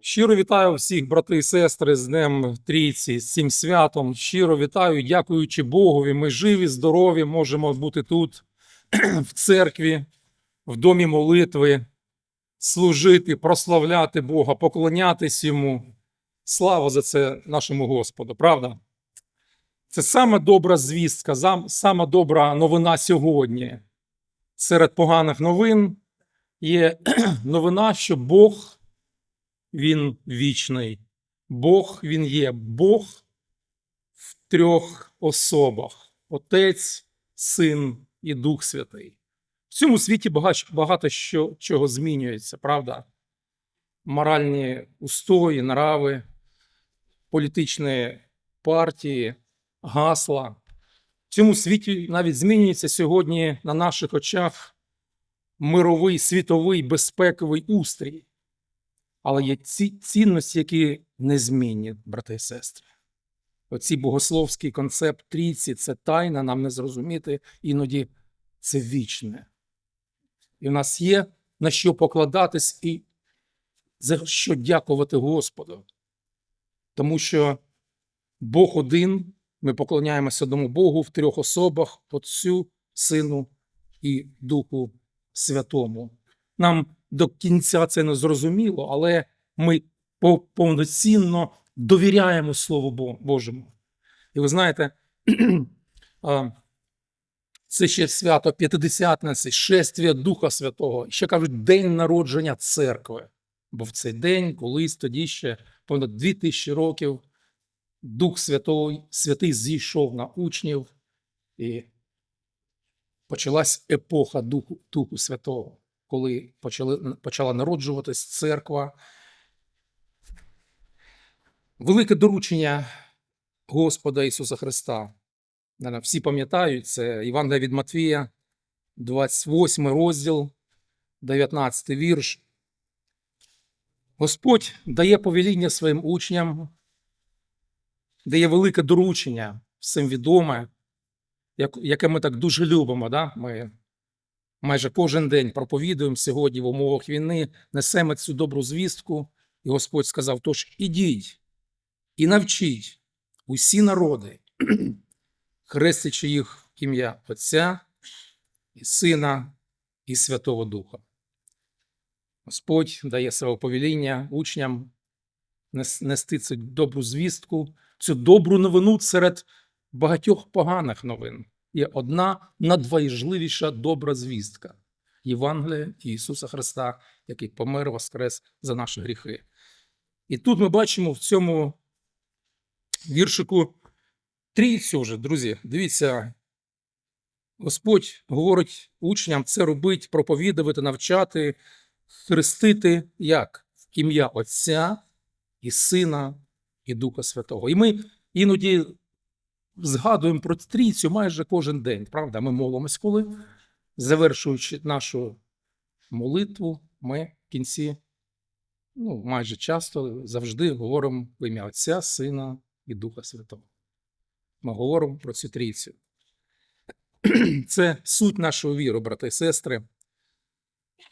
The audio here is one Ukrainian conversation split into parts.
Щиро вітаю всіх, брати і сестри, з Днем Трійці, з цим святом. Щиро вітаю, дякуючи Богові. Ми живі, здорові, можемо бути тут, в церкві, в домі молитви, служити, прославляти Бога, поклонятись Йому. Слава за це нашому Господу, правда? Це саме добра звістка, саме добра новина сьогодні. Серед поганих новин є новина, що Бог він вічний. Бог він є Бог в трьох особах: Отець, Син і Дух Святий. В цьому світі багато, що, чого змінюється, правда? Моральні устої, нрави, політичні партії, гасла. В цьому світі навіть змінюється сьогодні на наших очах мировий світовий безпековий устрій. Але є ці цінності, які незмінні, брати і сестри. Оці богословський концепт трійці це тайна, нам не зрозуміти, іноді це вічне. І в нас є на що покладатись і за що дякувати Господу. Тому що Бог один, ми поклоняємося одному Богу в трьох особах Отцю, Сину і Духу Святому. Нам до кінця це не зрозуміло, але ми повноцінно довіряємо Слову Божому. І ви знаєте, це ще свято П'ятидесятниці, шествія Духа Святого. Ще кажуть, день народження церкви. Бо в цей день, колись тоді ще понад дві тисячі років, Дух Святий, Святий зійшов на учнів, і почалась епоха Духу, Духу Святого коли почали, почала народжуватись церква. Велике доручення Господа Ісуса Христа. Всі пам'ятають, це Євангелія від Матвія, 28 розділ, 19 вірш. Господь дає повеління своїм учням, дає велике доручення, всім відоме, яке ми так дуже любимо. Да? Ми майже кожен день проповідуємо сьогодні в умовах війни, несемо цю добру звістку. І Господь сказав: тож ідіть і навчіть усі народи, хрестячи їх в ім'я Отця і Сина і Святого Духа. Господь дає своє повеління учням нести цю добру звістку, цю добру новину серед багатьох поганих новин є одна надважливіша добра звістка Євангелія Ісуса Христа, який помер воскрес за наші гріхи. І тут ми бачимо в цьому віршику трійцю вже, друзі. Дивіться, Господь говорить учням це робить, проповідувати, навчати, хрестити як? В ім'я Отця і Сина і Духа Святого. І ми іноді згадуємо про трійцю майже кожен день, правда? Ми молимось, коли, завершуючи нашу молитву, ми в кінці, ну, майже часто завжди говоримо в ім'я Отця, Сина і Духа Святого. Ми говоримо про цю трійцю. Це суть нашої віри, брати і сестри.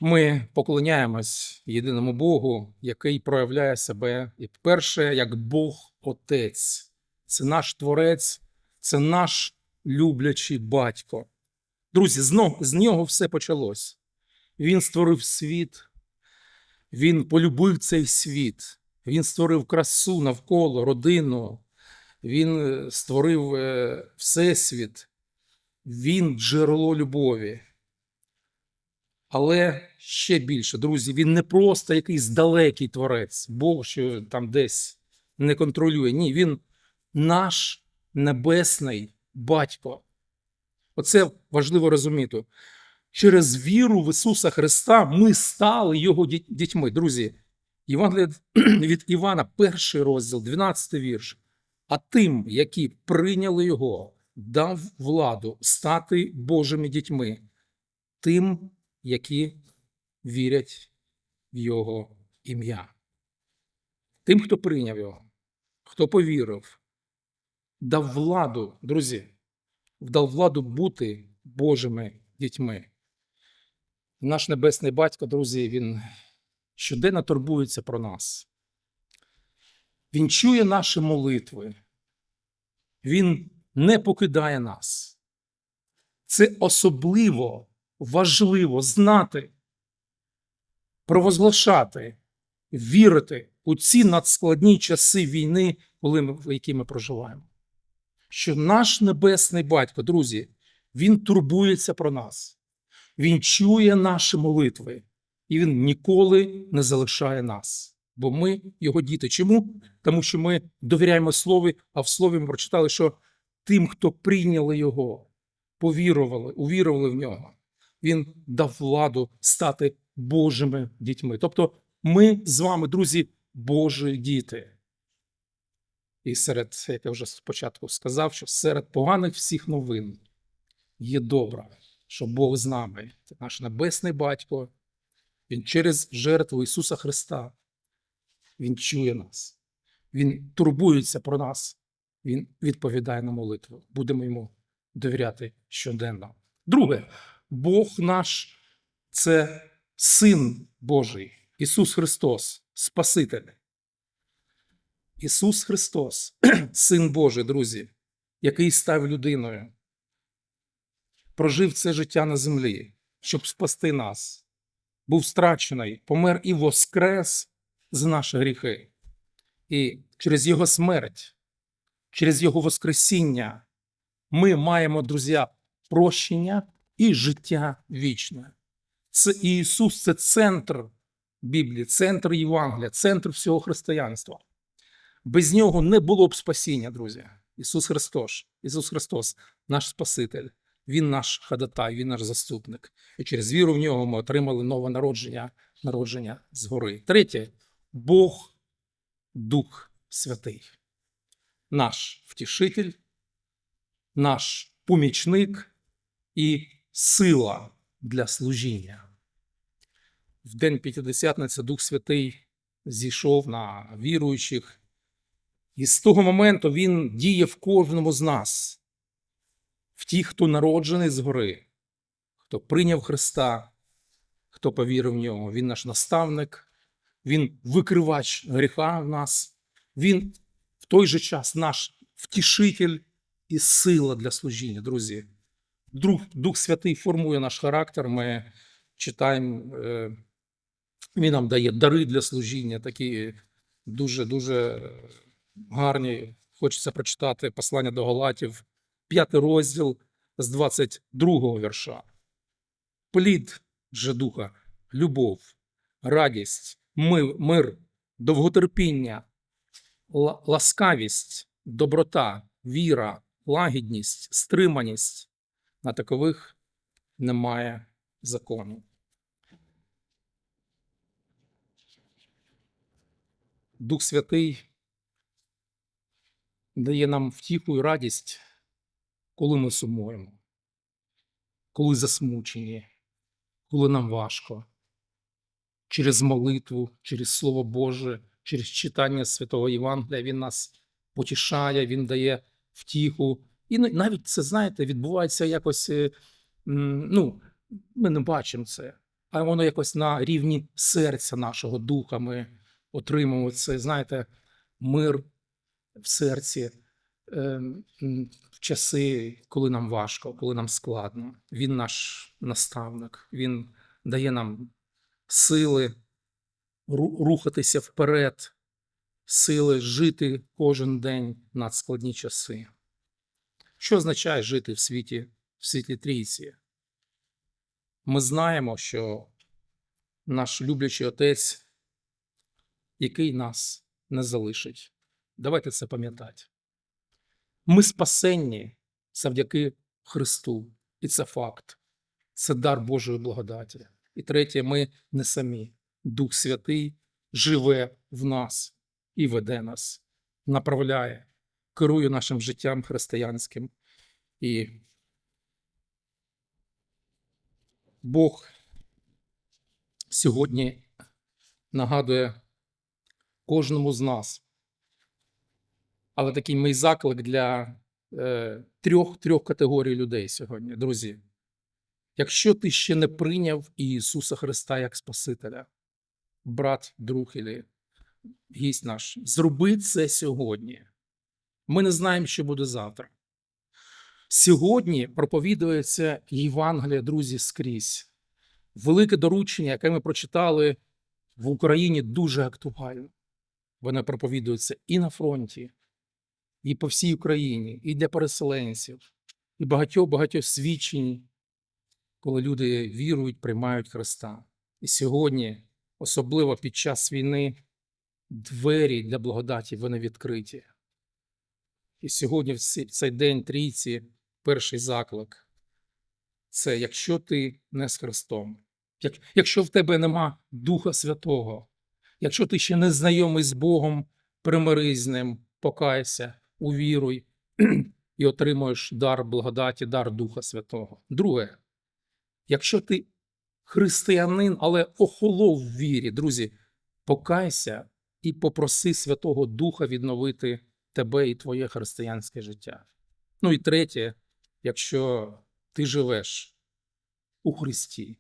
Ми поклоняємось єдиному Богу, який проявляє себе і перше, як Бог Отець. Це наш Творець, це наш люблячий батько. Друзі, з нього, все почалось. Він створив світ, він полюбив цей світ, він створив красу навколо родину, він е, створив е, всесвіт, він джерело любові. Але ще більше, друзі, він не просто якийсь далекий творець, Бог, що там десь не контролює. Ні, він наш небесний батько. Оце важливо розуміти. Через віру в Ісуса Христа ми стали Його дітьми. Друзі, Євангелія від Івана, перший розділ, 12 вірш. А тим, які прийняли Його, дав владу стати Божими дітьми, тим, які вірять в Його ім'я. Тим, хто прийняв Його, хто повірив, дав владу, друзі, дав владу бути Божими дітьми. Наш небесний батько, друзі, він щоденно турбується про нас. Він чує наші молитви. Він не покидає нас. Це особливо важливо знати, провозглашати, вірити у ці надскладні часи війни, коли ми, які ми проживаємо. Що наш небесний батько, друзі, він турбується про нас, він чує наші молитви, і він ніколи не залишає нас. Бо ми його діти. Чому? Тому що ми довіряємо Слові, а в Слові ми прочитали, що тим, хто прийняли його, повірували, увірували в нього, він дав владу стати Божими дітьми. Тобто ми з вами, друзі, Божі діти. І серед, як я вже спочатку сказав, що серед поганих всіх новин є добра, що Бог з нами. Це наш небесний батько. Він через жертву Ісуса Христа. Він чує нас, Він турбується про нас, Він відповідає на молитву. Будемо йому довіряти щоденно. Друге, Бог наш це Син Божий, Ісус Христос, Спаситель. Ісус Христос, Син Божий, друзі, який став людиною, прожив це життя на землі, щоб спасти нас, був страчений, помер і воскрес за наші гріхи. І через Його смерть, через Його Воскресіння ми маємо, друзі, прощення і життя вічне. Це Ісус це центр Біблії, центр Євангелія, центр всього християнства. Без нього не було б спасіння, друзі. Ісус Христос, Ісус Христос, наш Спаситель, Він наш ходатай, Він наш заступник. І через віру в нього ми отримали нове народження, народження згори. Третє, Бог Дух Святий, наш втішитель, наш помічник і сила для служіння. В день П'ятидесятниці Дух Святий зійшов на віруючих, і з того моменту він діє в кожному з нас, в ті, хто народжений згори, хто прийняв Христа, хто повірив в нього. Він наш наставник, він викривач гріха в нас, він в той же час наш втішитель і сила для служіння, друзі. Дух, Дух Святий формує наш характер. Ми читаємо, е, він нам дає дари для служіння, такі дуже дуже гарні. Хочеться прочитати послання до Галатів, п'ятий розділ з 22 вірша. Плід же духа, любов, радість, мир, довготерпіння, ласкавість, доброта, віра, лагідність, стриманість. На такових немає закону. Дух Святий дає нам втіху і радість, коли ми сумуємо, коли засмучені, коли нам важко. Через молитву, через Слово Боже, через читання Святого Євангелія Він нас потішає, Він дає втіху. І навіть це, знаєте, відбувається якось. е, Ну, ми не бачимо це, а воно якось на рівні серця нашого духа. Ми отримуємо це, знаєте, мир в серці е, в часи, коли нам важко, коли нам складно. Він наш наставник, він дає нам сили рухатися вперед, сили жити кожен день надскладні часи. Що означає жити в світі, в світлі трійці? Ми знаємо, що наш люблячий отець, який нас не залишить. Давайте це пам'ятати. Ми спасенні завдяки Христу, і це факт. Це дар Божої благодаті. І третє, ми не самі. Дух Святий живе в нас і веде нас, направляє, керує нашим життям християнським. І Бог сьогодні нагадує кожному з нас. Але такий мій заклик для е, трьох, трьох категорій людей сьогодні, друзі. Якщо ти ще не прийняв Ісуса Христа як Спасителя, брат, друг і гість наш, зроби це сьогодні. Ми не знаємо, що буде завтра. Сьогодні проповідується Євангелія, друзі, скрізь. Велике доручення, яке ми прочитали в Україні, дуже актуальне. Воно проповідується і на фронті, і по всій Україні, і для переселенців, і багатьох багатьох свідчень, коли люди вірують, приймають Христа. І сьогодні, особливо під час війни, двері для благодаті вони відкриті. І сьогодні, в цей день трійці, перший заклик це якщо ти не з Христом, як- якщо в тебе нема Духа Святого, якщо ти ще не знайомий з Богом, примирись з ним, покайся, увіруй і отримуєш дар благодаті, дар Духа Святого. Друге, якщо ти християнин, але охолов в вірі, друзі, покайся і попроси Святого Духа відновити тебе і твоє християнське життя. Ну і третє, якщо ти живеш у Христі,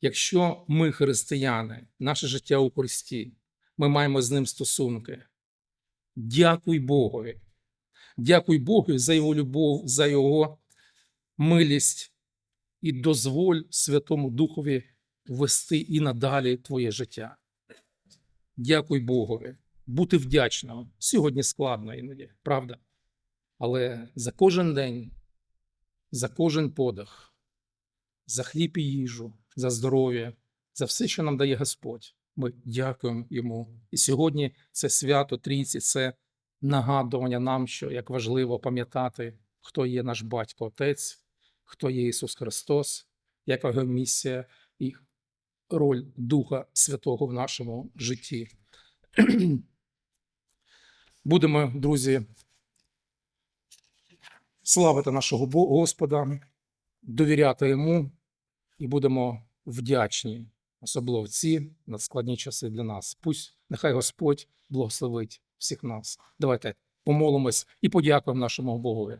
якщо ми християни, наше життя у Христі, ми маємо з ним стосунки. Дякуй Богові. Дякуй Богу за його любов, за його милість і дозволь Святому Духові вести і надалі твоє життя. Дякуй Богові. Бути вдячним. Сьогодні складно іноді, правда? Але за кожен день, за кожен подих, за хліб і їжу, за здоров'я, за все, що нам дає Господь, ми дякуємо йому. І сьогодні це свято Трійці, це нагадування нам, що як важливо пам'ятати, хто є наш батько Отець, хто є Ісус Христос, яка його місія і роль Духа Святого в нашому житті. Будемо, друзі, славити нашого Господа, довіряти Йому і будемо вдячні, особливо в ці надскладні часи для нас. Пусть нехай Господь благословить всіх нас. Давайте помолимось і подякуємо нашому Богові.